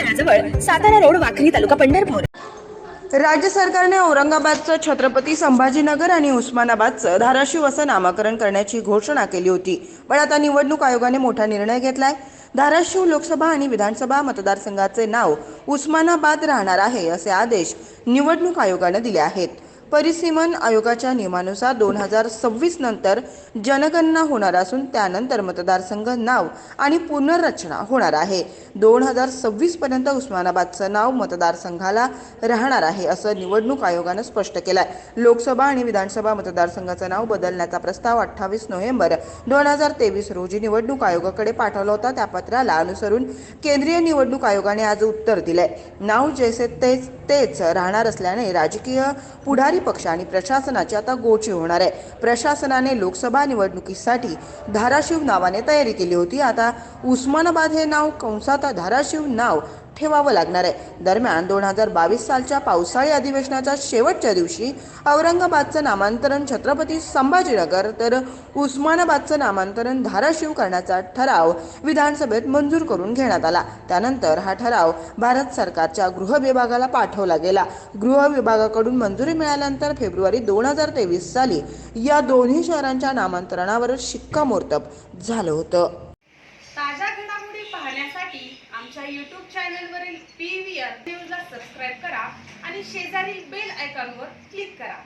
तळाजवळ Satara road Wakhari taluka Pandharpur. राज्य सरकारने औरंगाबादचं छत्रपती संभाजीनगर आणि उस्मानाबादचं धाराशिव असं नामकरण करण्याची घोषणा केली होती. पण आता निवडणूक आयोगाने मोठा निर्णय घेतलाय. धाराशिव लोकसभा आणि विधानसभा मतदारसंघाचे नाव उस्मानाबाद राहणार आहे असे आदेश निवडणूक आयोगाने दिले आहेत. परिसीमन आयोगाच्या नियमानुसार दोन हजार सव्वीस नंतर जनगणना होणार असून त्यानंतर मतदारसंघ नाव आणि पुनर्रचना होणार आहे. दोन हजार सव्वीस पर्यंत उस्मानाबादचं नाव मतदारसंघाला राहणार आहे असं निवडणूक आयोगानं स्पष्ट केलंय. लोकसभा आणि विधानसभा मतदारसंघाचं नाव बदलण्याचा प्रस्ताव अठ्ठावीस नोव्हेंबर दोन हजार तेवीस रोजी निवडणूक आयोगाकडे पाठवला होता. त्या पत्राला अनुसरून केंद्रीय निवडणूक आयोगाने आज उत्तर दिलंय. नाव जैसे तेच तेच राहणार असल्याने राजकीय पुढारी पक्ष आणि प्रशासनाची आता गोची होणार आहे. प्रशासनाने लोकसभा निवडणुकीसाठी धाराशिव नावाने तयारी केली होती. आता उस्मानाबाद हे नाव कंसात धाराशिव नाव ठेवावं लागणार आहे. दरम्यान दोन हजार बावीस सालच्या पावसाळी अधिवेशनाच्या शेवटच्या दिवशी औरंगाबादचं नामांतरण छत्रपती संभाजीनगर तर उस्मानाबादचं नामांतरण धाराशिव करण्याचा ठराव विधानसभेत मंजूर करून घेण्यात आला. त्यानंतर हा ठराव भारत सरकारच्या गृह विभागाला पाठवला गेला. गृह विभागाकडून मंजुरी मिळाल्यानंतर फेब्रुवारी दोन हजार तेवीस साली या दोन्ही शहरांच्या नामांतरणावर शिक्कामोर्तब झालं होतं. आमच्या यूट्यूब चॅनलवरील पी व्ही आर न्यूजला सबस्क्राईब करा आणि शेजारील बेल आयकॉनवर क्लिक करा.